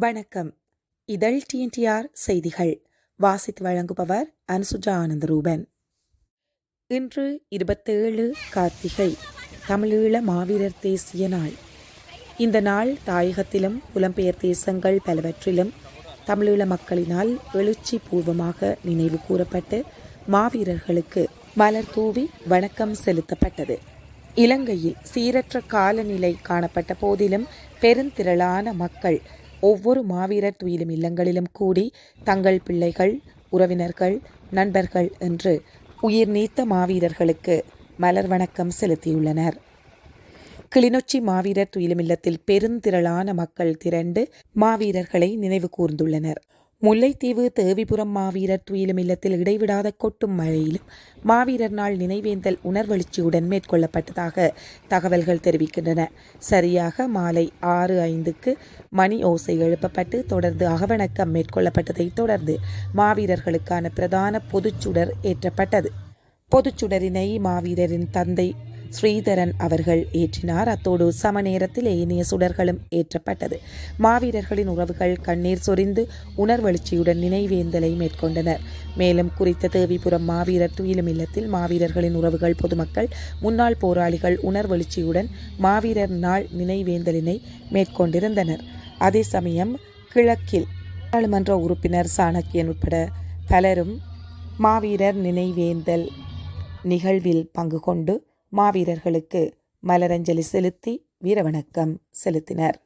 வணக்கம். இதழ் டிஎன்டிஆர் செய்திகள். வாசித்து வழங்குபவர் அனுசுஜா ஆனந்தரூபன். இன்று இருபத்தேழு கார்த்திகை தமிழீழ மாவீரர் தேசிய நாள். இந்த நாள் தாயகத்திலும் புலம்பெயர் தேசங்கள் பலவற்றிலும் தமிழீழ மக்களினால் எழுச்சி பூர்வமாக நினைவு கூறப்பட்டு மாவீரர்களுக்கு மலர் தூவி வணக்கம் செலுத்தப்பட்டது. இலங்கையில் சீரற்ற காலநிலை காணப்பட்ட போதிலும் பெருந்திரளான மக்கள் ஒவ்வொரு மாவீரர் துயிலும் இல்லங்களிலும் கூடி தங்கள் பிள்ளைகள் உறவினர்கள் நண்பர்கள் என்று உயிர் நீத்த மாவீரர்களுக்கு மலர் வணக்கம் செலுத்தியுள்ளனர். கிளிநொச்சி மாவீரர் துயிலும் இல்லத்தில் பெருந்திரளான மக்கள் திரண்டு மாவீரர்களை நினைவு கூர்ந்துள்ளனர். முல்லைத்தீவு தேவிபுரம் மாவீரர் துயிலும் இல்லத்தில் இடைவிடாத கொட்டும் மழையிலும் மாவீரர் நாள் நினைவேந்தல் உணர்வெழுச்சியுடன் மேற்கொள்ளப்பட்டதாக தகவல்கள் தெரிவிக்கின்றன. சரியாக மாலை ஆறு ஐந்துக்கு மணி ஓசை எழுப்பப்பட்டு தொடர்ந்து அகவணக்கம் மேற்கொள்ளப்பட்டதைத் தொடர்ந்து மாவீரர்களுக்கான பிரதான பொதுச்சுடர் ஏற்றப்பட்டது. பொதுச்சுடரினை மாவீரரின் தந்தை ஸ்ரீதரன் அவர்கள் ஏற்றினார். அத்தோடு சம நேரத்தில் ஏனைய சுடர்களும் ஏற்றப்பட்டது. மாவீரர்களின் உறவுகள் கண்ணீர் சொரிந்து உணர்வெழுச்சியுடன் நினைவேந்தலை மேற்கொண்டனர். மேலும் குறித்த தேவிபுரம் மாவீரர் துயிலும் இல்லத்தில் மாவீரர்களின் உறவுகள் பொதுமக்கள் முன்னாள் போராளிகள் உணர்வெழுச்சியுடன் மாவீரர் நாள் நினைவேந்தலினை மேற்கொண்டிருந்தனர். அதே சமயம் கிழக்கில் நாடாளுமன்ற உறுப்பினர் சாணக்கியன் உட்பட பலரும் மாவீரர் நினைவேந்தல் நிகழ்வில் பங்கு கொண்டு மாவீரர்களுக்கு மலரஞ்சலி செலுத்தி வீரவணக்கம் செலுத்தினர்.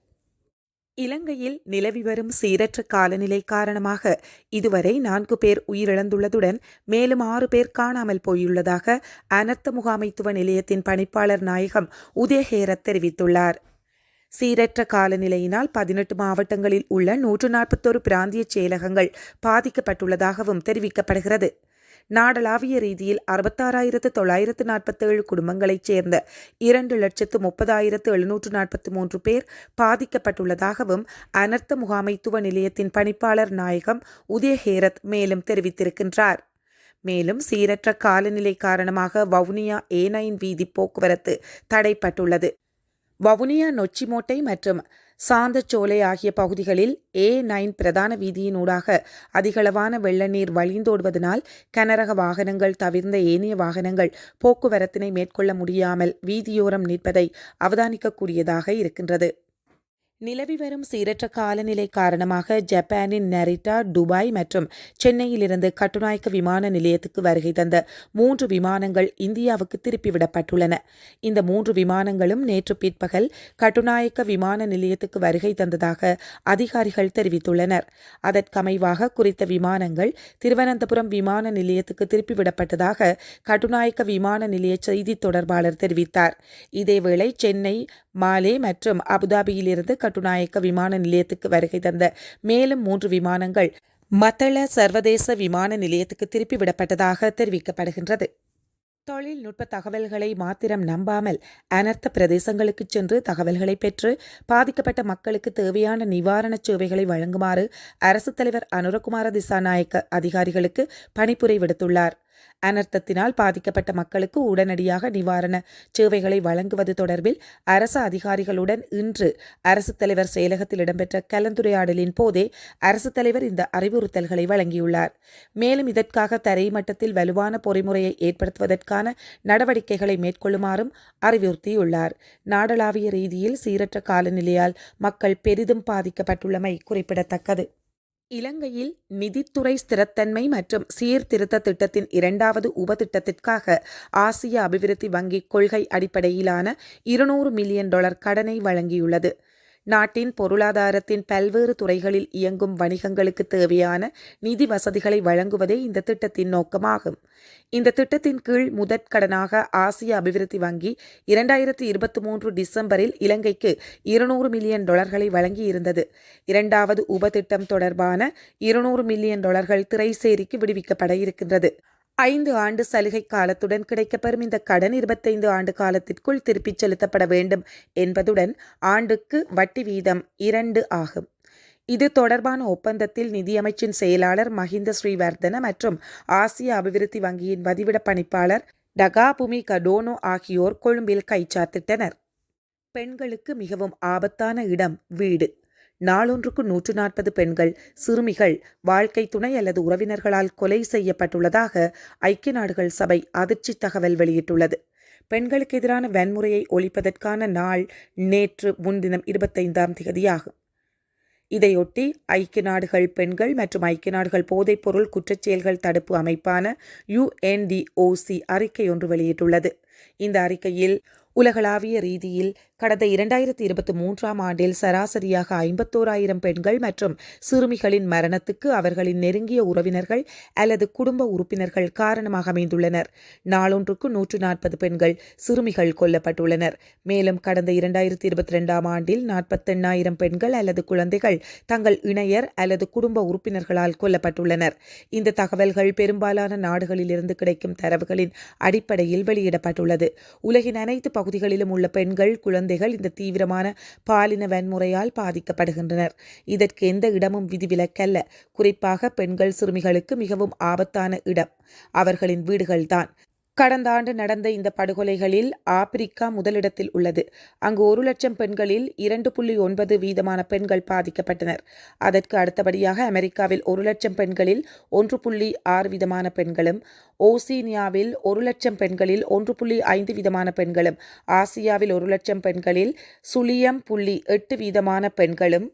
இலங்கையில் நிலவி வரும் சீரற்ற காலநிலை காரணமாக இதுவரை நான்கு பேர் உயிரிழந்துள்ளதுடன் மேலும் ஆறு பேர் காணாமல் போயுள்ளதாக அனர்த்த முகாமைத்துவ நிலையத்தின் பணிப்பாளர் நாயகம் உதயஹேரத் தெரிவித்துள்ளார். சீரற்ற காலநிலையினால் பதினெட்டு மாவட்டங்களில் உள்ள நூற்று நாற்பத்தொரு பிராந்திய செயலகங்கள் பாதிக்கப்பட்டுள்ளதாகவும் தெரிவிக்கப்படுகிறது. நாடளாவிய ரீதியில் அறுபத்தாறாயிரத்து தொள்ளாயிரத்து நாற்பத்தேழு குடும்பங்களைச் சேர்ந்த இரண்டு லட்சத்து முப்பதாயிரத்து எழுநூற்று நாற்பத்தி மூன்று பேர் பாதிக்கப்பட்டுள்ளதாகவும் அனர்த்த முகாமைத்துவ நிலையத்தின் பணிப்பாளர் நாயகம் உதயஹேரத் மேலும் தெரிவித்திருக்கின்றார். மேலும் சீரற்ற காலநிலை காரணமாக வவுனியா ஏ நைன் வீதி போக்குவரத்து தடைப்பட்டுள்ளது. வவுனியா நொச்சிமோட்டை மற்றும் சாந்தச்சோலை ஆகிய பகுதிகளில் ஏ நைன் பிரதான வீதியினூடாக அதிகளவான வெள்ள நீர் வழிந்தோடுவதனால் கனரக வாகனங்கள் தவிர்ந்த ஏனைய வாகனங்கள் போக்குவரத்தினை மேற்கொள்ள முடியாமல் வீதியோரம் நிற்பதை அவதானிக்கக்கூடியதாக இருக்கின்றது. நிலவி வரும் சீரற்ற காலநிலை காரணமாக ஜப்பானின் நெரிட்டா துபாய் மற்றும் சென்னையிலிருந்து கட்டுநாயக்க விமான நிலையத்துக்கு வருகை தந்த மூன்று விமானங்கள் இந்தியாவுக்கு திருப்பிவிடப்பட்டுள்ளன. இந்த மூன்று விமானங்களும் நேற்று பிற்பகல் கட்டுநாயக்க விமான நிலையத்துக்கு வருகை தந்ததாக அதிகாரிகள் தெரிவித்துள்ளனர். அதற்கமைவாக குறித்த விமானங்கள் திருவனந்தபுரம் விமான நிலையத்துக்கு திருப்பிவிடப்பட்டதாக கட்டுநாயக்க விமான நிலைய செய்தி தொடர்பாளர் தெரிவித்தார். இதேவேளை சென்னை மாலே மற்றும் அபுதாபியிலிருந்து கட்டுநாயக்க விமான நிலையத்துக்கு வருகை தந்த மேலும் மூன்று விமானங்கள் மத்தள சர்வதேச விமான நிலையத்துக்கு திருப்பி விடப்பட்டதாக தெரிவிக்கப்படுகின்றது. தொழில்நுட்ப தகவல்களை மாத்திரம் நம்பாமல் அனர்த்த பிரதேசங்களுக்கு சென்று தகவல்களை பெற்று பாதிக்கப்பட்ட மக்களுக்கு தேவையான நிவாரணச் சேவைகளை வழங்குமாறு அரசுத் தலைவர் அனுரகுமார திசாநாயக்க அதிகாரிகளுக்கு பணிப்புரை விடுத்துள்ளார். அனர்த்தத்தினால் பாதிக்கப்பட்ட மக்களுக்கு உடனடியாக நிவாரண சேவைகளை வழங்குவது தொடர்பில் அரசு அதிகாரிகளுடன் இன்று அரசுத் தலைவர் செயலகத்தில் இடம்பெற்ற கலந்துரையாடலின் போதே அரசுத் தலைவர் இந்த அறிவுறுத்தல்களை வழங்கியுள்ளார். மேலும் இதற்காக தரைமட்டத்தில் வலுவான பொறிமுறையை ஏற்படுத்துவதற்கான நடவடிக்கைகளை மேற்கொள்ளுமாறும் அறிவுறுத்தியுள்ளார். நாடளாவிய ரீதியில் சீரற்ற காலநிலையால் மக்கள் பெரிதும் பாதிக்கப்பட்டுள்ளமை குறிப்பிடத்தக்கது. இலங்கையில் நிதித்துறை ஸ்திரத்தன்மை மற்றும் சீர்திருத்த திட்டத்தின் இரண்டாவது உபதிட்டத்திற்காக ஆசிய அபிவிருத்தி வங்கி கொள்கை அடிப்படையிலான இருநூறு மில்லியன் டாலர் கடனை வழங்கியுள்ளது. நாட்டின் பொருளாதாரத்தின் பல்வேறு துறைகளில் இயங்கும் வணிகங்களுக்கு தேவையான நிதி வசதிகளை வழங்குவதே இந்த திட்டத்தின் நோக்கமாகும். இந்த திட்டத்தின் கீழ் முதற்கடனாக ஆசிய அபிவிருத்தி வங்கி இரண்டாயிரத்தி இருபத்தி மூன்று டிசம்பரில் இலங்கைக்கு இருநூறு மில்லியன் டாலர்களை வழங்கியிருந்தது. இரண்டாவது உபதிட்டம் தொடர்பான இருநூறு மில்லியன் டாலர்கள் திரைசேரிக்கு விடுவிக்கப்பட இருக்கின்றது. ஐந்து ஆண்டு சலுகை காலத்துடன் கிடைக்கப்பெறும் இந்த கடன் இருபத்தைந்து ஆண்டு காலத்திற்குள் திருப்பிச் செலுத்தப்பட வேண்டும் என்பதுடன் ஆண்டுக்கு வட்டி வீதம் இரண்டு ஆகும். இது தொடர்பான ஒப்பந்தத்தில் நிதியமைச்சின் செயலாளர் மஹிந்த ஸ்ரீவர்தன மற்றும் ஆசிய அபிவிருத்தி வங்கியின் பதிவிட பணிப்பாளர் டகாபுமி கடோனோ ஆகியோர் கொழும்பில் கைச்சாத்திட்டனர். பெண்களுக்கு மிகவும் ஆபத்தான இடம் வீடு. நாளொன்றுக்கு நூற்று நாற்பது பெண்கள் சிறுமிகள் வாழ்க்கை துணை அல்லது உறவினர்களால் கொலை செய்யப்பட்டுள்ளதாக ஐக்கிய நாடுகள் சபை அதிர்ச்சி தகவல் வெளியிட்டுள்ளது. பெண்களுக்கு எதிரான வன்முறையை ஒழிப்பதற்கான நாள் நேற்று முன்தினம் இருபத்தைந்தாம் தேதியாகும் இதையொட்டி ஐக்கிய நாடுகள் பெண்கள் மற்றும் ஐக்கிய நாடுகள் போதைப்பொருள் குற்றச்செயல்கள் தடுப்பு அமைப்பான யுஎன்டிஓசி அறிக்கை ஒன்று வெளியிட்டுள்ளது. இந்த அறிக்கையில் உலகளாவிய ரீதியில் கடந்த இரண்டாயிரத்தி இருபத்தி மூன்றாம் ஆண்டில் சராசரியாக ஐம்பத்தோராயிரம் பெண்கள் மற்றும் சிறுமிகளின் மரணத்துக்கு அவர்களின் நெருங்கிய உறவினர்கள் அல்லது குடும்ப உறுப்பினர்கள் காரணமாக அமைந்துள்ளனர். நாளொன்றுக்கு நூற்று நாற்பது பெண்கள் சிறுமிகள் கொல்லப்பட்டுள்ளனர். மேலும் கடந்த இரண்டாயிரத்தி இருபத்தி ரெண்டாம் ஆண்டில் நாற்பத்தெண்ணாயிரம் பெண்கள் அல்லது குழந்தைகள் தங்கள் இணையர் அல்லது குடும்ப உறுப்பினர்களால் கொல்லப்பட்டுள்ளனர். இந்த தகவல்கள் பெரும்பாலான நாடுகளிலிருந்து கிடைக்கும் தரவுகளின் அடிப்படையில் வெளியிடப்பட்டுள்ளது. உலகின் அனைத்து பகுதிகளிலும் உள்ள பெண்கள் குழந்தைகள் இந்த தீவிரமான பாலின வன்முறையால் பாதிக்கப்படுகின்றனர். இதற்கு எந்த இடமும் விதிவிலக்கல்ல. குறிப்பாக பெண்கள் சிறுமிகளுக்கு மிகவும் ஆபத்தான இடம். அவர்களின் வீடுகள்தான். கடந்த ஆண்டு நடந்த இந்த படுகொலைகளில் ஆப்பிரிக்கா முதலிடத்தில் உள்ளது. அங்கு ஒரு லட்சம் பெண்களில் இரண்டு புள்ளி ஒன்பது வீதமான பெண்கள் பாதிக்கப்பட்டனர். அதற்கு அடுத்தபடியாக அமெரிக்காவில் ஒரு லட்சம் பெண்களில் ஒன்று புள்ளி ஆறு வீதமான பெண்களும் ஓசீனியாவில் ஒரு லட்சம் பெண்களில் ஒன்று புள்ளி ஐந்து வீதமான பெண்களும் ஆசியாவில் ஒரு லட்சம் பெண்களில் சுழியம் புள்ளி எட்டு வீதமான பெண்களும்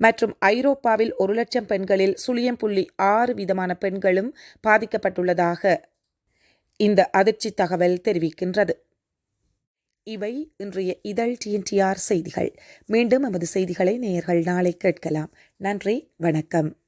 மற்றும் ஐரோப்பாவில் ஒரு லட்சம் பெண்களில் சுழியம் புள்ளி ஆறு வீதமான பெண்களும் பாதிக்கப்பட்டுள்ளதாக இந்த அதிர்ச்சி தகவல் தெரிவிக்கின்றது. இவை இன்றைய இதழ் டிஎன்டிஆர் செய்திகள். மீண்டும் எமது செய்திகளை நேயர்கள் நாளை கேட்கலாம். நன்றி வணக்கம்.